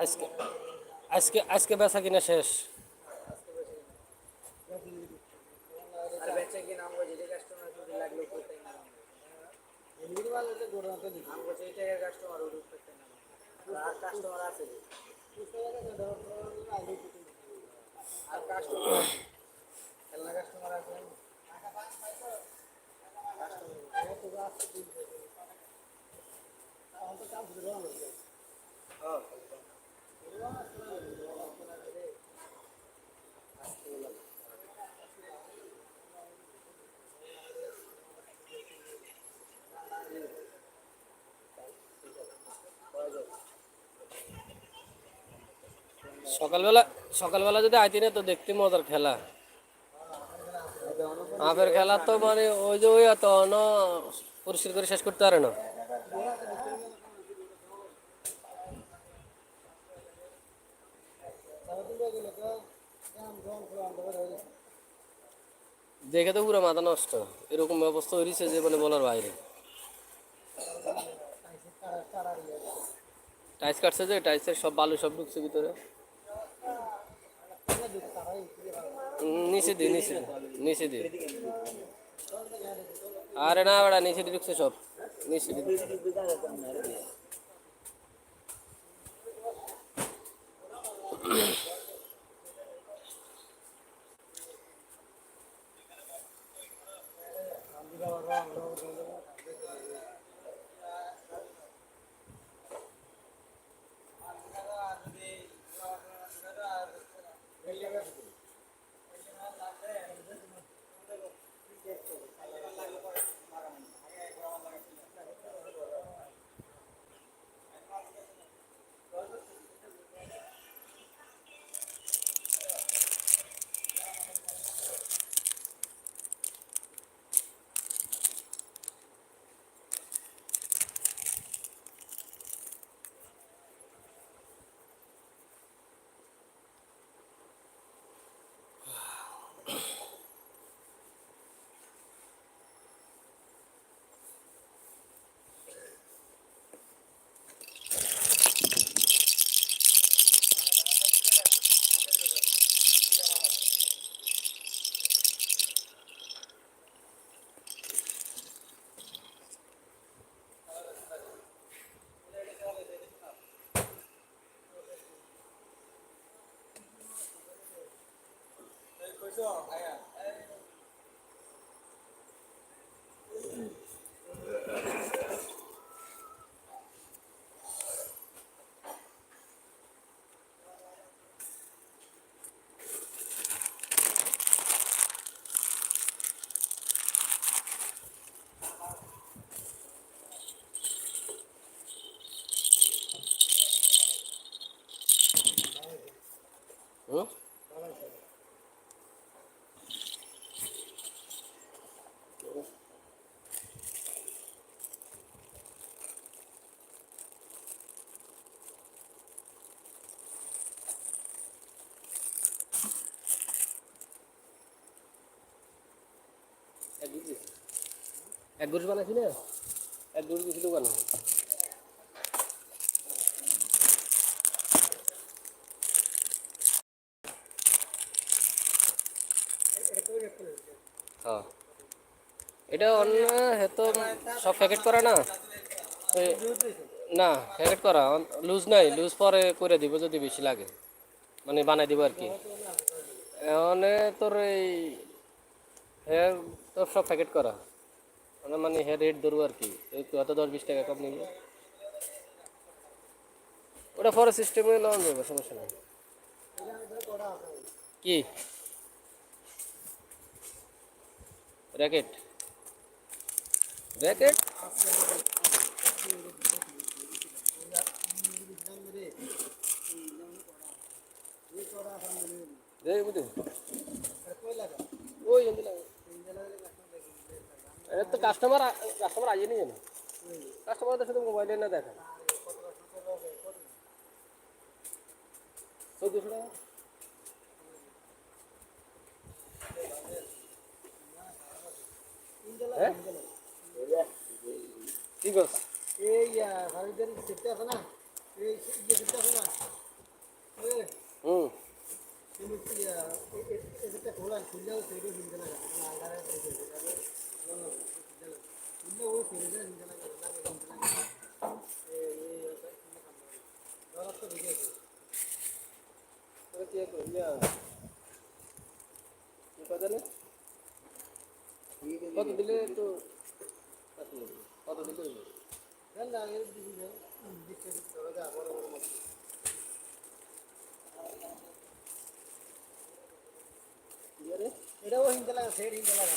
আজকে আজকে আজকে বেচা কিনা শেষ? কাস্টমার যদি লাগল করতে না এমনি ভালো যে গড়ে তো দিই আমি বলছি এই টাকার কাস্টমার ওর করতে না আর কাস্টমার আছে আর কাস্টমার খেলনা কাস্টমার আছে সকালবেলা সকালবেলা যদি আইতি না, তো দেখতে মজার খেলা। আপের খেলা তো মানে ওই যে ওই এত অন করে শেষ করতে পারে না। দেখে তো পুরো মাথা নষ্ট। এরকম ব্যবস্থা হয়েছে যে মানে বলার বাইরে। টাইস কাটছে যে, টাইসের সব বালু সব ঢুকছে ভিতরে। নিচে দি নিচে নিচে দিয়ে আরে না বেড়া নিচে ঢুকছে সব। নিচে দিয়ে এক গুড় বানাইছি না? এক দিছি দোকানে হ্যাঁ। এটা অন্য হেতো সব প্যাকেট করা না? না প্যাকেট করা। লুজ নাই লুজ পরে করে দিব যদি বেশি লাগে। মানে বানাই দিব আর কি। এখানে তোর এই তোর সব প্যাকেট করা। মানে মানে হেয়ার রেট ধরবো আর কি এই হয়তো দশ বিশ টাকা কম নিবে ওটা পরে সিস্টেমে লাগানো যাবে সমস্যা নেই কি র্যাকেট র্যাকেট দেখ বুঝলি ওই এর তো কাস্টমার কাস্টমার আইয়ে নিয়ে না কাস্টমারদের শুধু মোবাইলে না দেখা? চোদ্দশো টাকা। হ্যাঁ ঠিক আছে এই ভারতের সেটটা আছে না এই যে সেটটা আছে না হুম। এটা খোলা খুললেও সেটা হিন্দে না কত দিলে তো কত দিলে না এর দিকে দিকে ধরো যা বড় বড় মাছ এটাও হিন্দে লাগা সেট হিন্দে লাগা।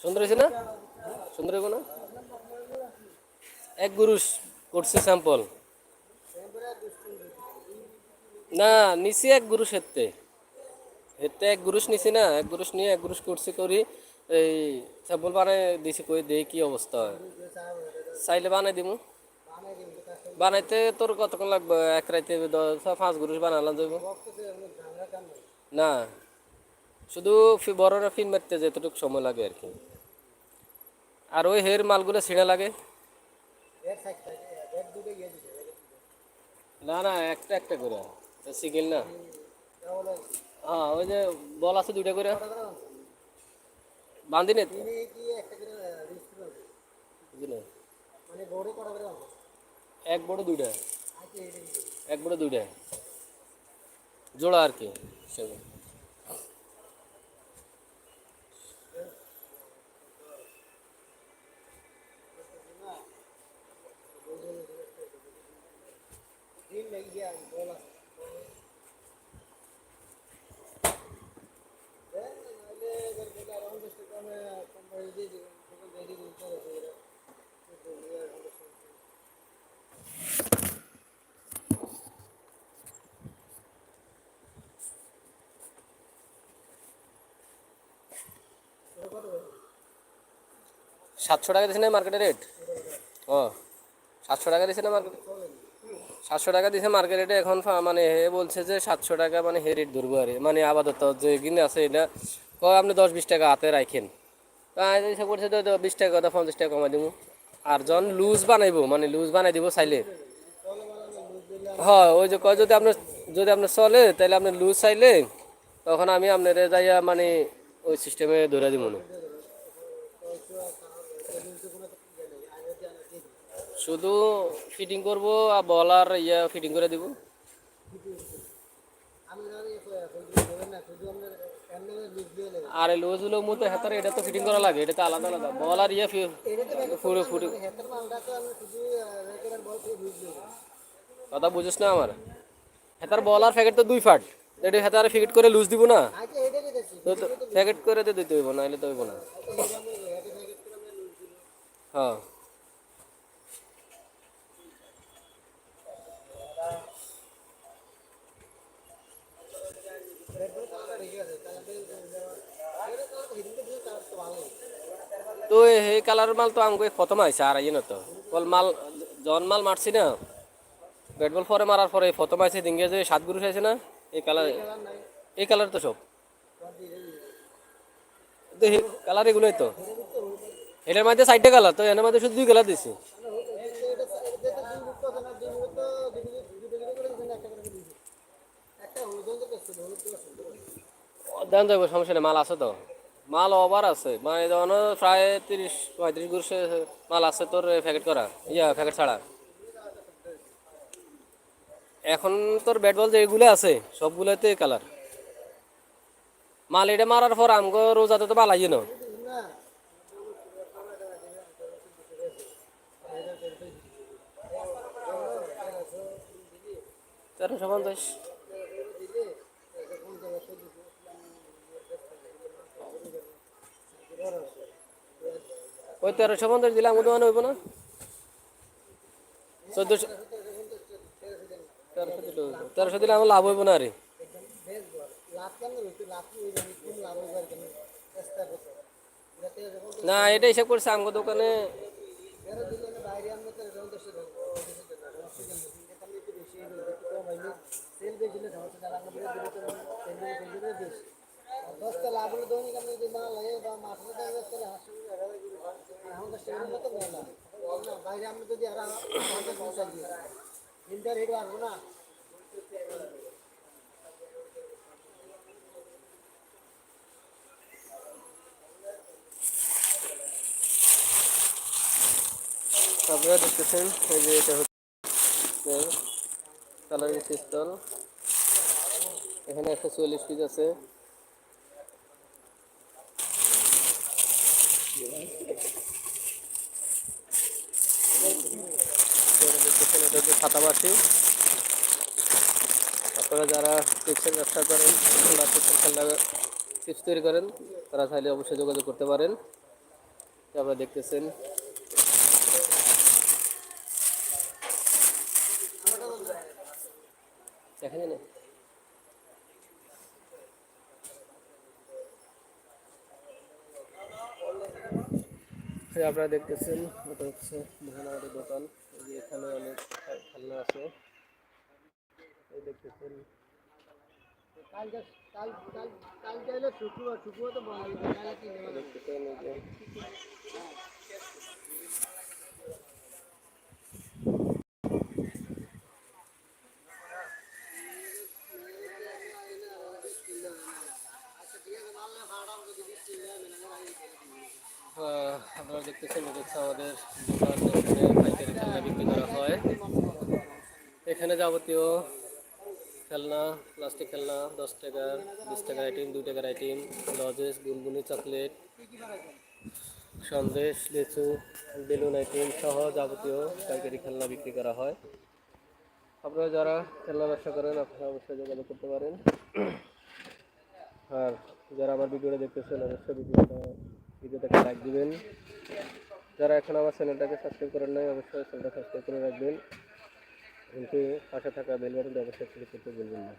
সুন্দর হয়েছে না? সুন্দর হইব না? এক গুরুষ করছে স্যাম্পল না, নিছি এক গুরুষ হেতে হেতে এক গুরুষ নিছি না, এক গুরুষ নিয়ে এক গুরুষ করছি করি, এই স্যাম্পল বানাই দিছি কই দেই কি অবস্থা হয়। চাইলে বানাই দিমু। বানাইতে তোর কতক্ষণ লাগবে? এক রাইতে পাঁচ গুরুষ বানালাম যাইব না, শুধু বড়রা ফিন মারতে যেতটুকু সময় লাগে আর কি। আর ওই হের মালগুলো ছিঁড়া লাগে। না না, একটা একটা করে। সিগেল না। হ্যাঁ ওই যে বল আছে দুইটা করে। বান্ধি নে তো? বুঝলে? মানে বড় করা করে আনব। এক বড় দুইটা। এক বড় দুইটা জোড়া আর কি সেগুলো। দিন লেগে গিয়া বল আছে। দেন, নাহলে এবার বলে আর আমাদের সাথে আমি কোম্পানি দিয়ে দিবেন, তখন দিয়ে দিবেন, তাহলে তো এরা- কিন্তু ইয়ে আমাদের সাথে- এটা কত করে? সাতশো টাকা দিছে না মার্কেটে রেট ও, সাতশো টাকা দিছে না মার্কেটে সাতশো টাকা দিছে মার্কেট রেটে এখন মানে হে বলছে যে সাতশো টাকা মানে হে রেট ধরবো আর। মানে আপাতত যে কিনে আছে এটা, কয় আপনি দশ বিশ টাকা হাতে রাখেন ইচ্ছা করছে তো বিশ টাকা, কথা পঞ্চাশ টাকা কমাই দিব আর যখন লুজ বানাইবো মানে লুজ বানাই দিব চাইলে। হ্যাঁ ওই যে কয় যদি আপনার যদি আপনার চলে তাহলে আপনি লুজ চাইলে, তখন আমি আপনার যাইয়া মানে ওই সিস্টেমে ধরে দিব না শুধু ফিটিং করব আর বল আর ইয়া ফিটিং করে দিব। আর লুজ হলো মতো হাতারে এটা তো ফিটিং করা লাগে, এটা তো আলাদা আলাদা। বল আর ইয়া ফি- ফুটে ফুটে। হেতের মালটা তো আমি শুধু রেগুলার বল দিয়ে লুজ দিয়ে দেবো কথা বুঝিস না আমার। হাতার বল আর প্যাকেট তো দুই ফাট। এটা হাতারে ফিকেট করে লুজ দিব না। প্যাকেট করে তো দিতে হইব না এলে তো হইব না। হ্যাঁ। তো সেই কালার মাল তো আমাকে প্রথম আইসে আর ইয়ে তো বল মাল জন মাল মারছি না ব্যাট বল পরে মারার পরে প্রথম আইসে দিঙ্গে যে সাত গুরুষ আছে না, এই কালার এই কালার তো সব। তো কালার এগুলোই তো। এটার মধ্যে চারটে কালার, তো এর মধ্যে শুধু দুই কালার দিছি। দেন যাব সমস্যা নেই, মাল আছে তো। মাল ওভার আছে। মানে যেমন প্রায় তিরিশ, পঁয়ত্রিশ গুরুষে মাল আছে তোর প্যাকেট করা, ইয়া প্যাকেট ছাড়া। এখন তোর ব্যাট বল যেগুলো আছে সবগুলোতে কালার। মাল এটা মারার পর আমগো রোজাতে তো বালাই না তেরোশো পঞ্চাশ। ওই তেরোশো পঞ্চাশ দিলে আমাদের দোকানে হইব না? চোদ্দশো তেরোশো দিলে আমার লাভ হইব না রে। লাভ কেন রয়েছে লাভ কি যাবে কোন লাভ যাবে কেন চেষ্টা করতে যাতে যখন না, এটা হিসাব করছে আমার দোকানে। সেল বেশি দশটা লাভ হলে দৈনিক আপনি যদি মাল লাগে বা মাছ হলে দেখা যাচ্ছে হাসি এখন দশটা এর মতো মেলা না বাইরে আমরা যদি আর আমাদের সমস্যা দিয়ে ইন্টার হেড আসব না আপনারা দেখতেছেন এই যে এটা হচ্ছে কালারিং পিস্তল এখানে একশো চুয়াল্লিশ পিস আছে দেখতেছেন এটা হচ্ছে ছাতাবাসি আপনারা যারা চিপসের ব্যবসা করেন বা চিপসের খেলনা চিপস তৈরি করেন, তারা চাইলে অবশ্যই যোগাযোগ করতে পারেন। আপনারা দেখতেছেন। দেখা যায় না আপনারা দেখতেছেন এটা হচ্ছে মোহনাবাদের দোকান। এই যে এখানে অনেক খেলনা আছে। এই দেখতেছেন। কাল কাল কাল কাল চাইলে শুক্রবার শুক্রবার তো বন্ধ হয়ে যাবে কাল কি নেওয়া যাবে? দেখতেছেন এই যে আহ, আপনারা দেখতেছেন হচ্ছে আমাদের এখানে পাইকারি খেলনা বিক্রি করা হয়। এখানে যাবতীয় খেলনা প্লাস্টিক খেলনা, দশ টাকার বিশ টাকার আইটেম দুই টাকার আইটেম লজেস বুনবুনি চকলেট, সন্দেশ, লিচু, বেলুন আইটেম সহ যাবতীয় পাইকারি খেলনা বিক্রি করা হয়। আপনারা যারা খেলনা ব্যবসা করেন, আপনারা অবশ্যই যোগাযোগ করতে পারেন। আর যারা আমার ভিডিওটা দেখতেছেন, অবশ্যই ভিডিওটা, ভিডিওটাকে লাইক দিবেন। যারা এখন আমার চ্যানেলটাকে সাবস্ক্রাইব করেন নাই, অবশ্যই চ্যানেলটা সাবস্ক্রাইব করে রাখবেন। কিন্তু পাশে থাকা বেল বাটনটা অবশ্যই ক্লিক করতে বলবেন না।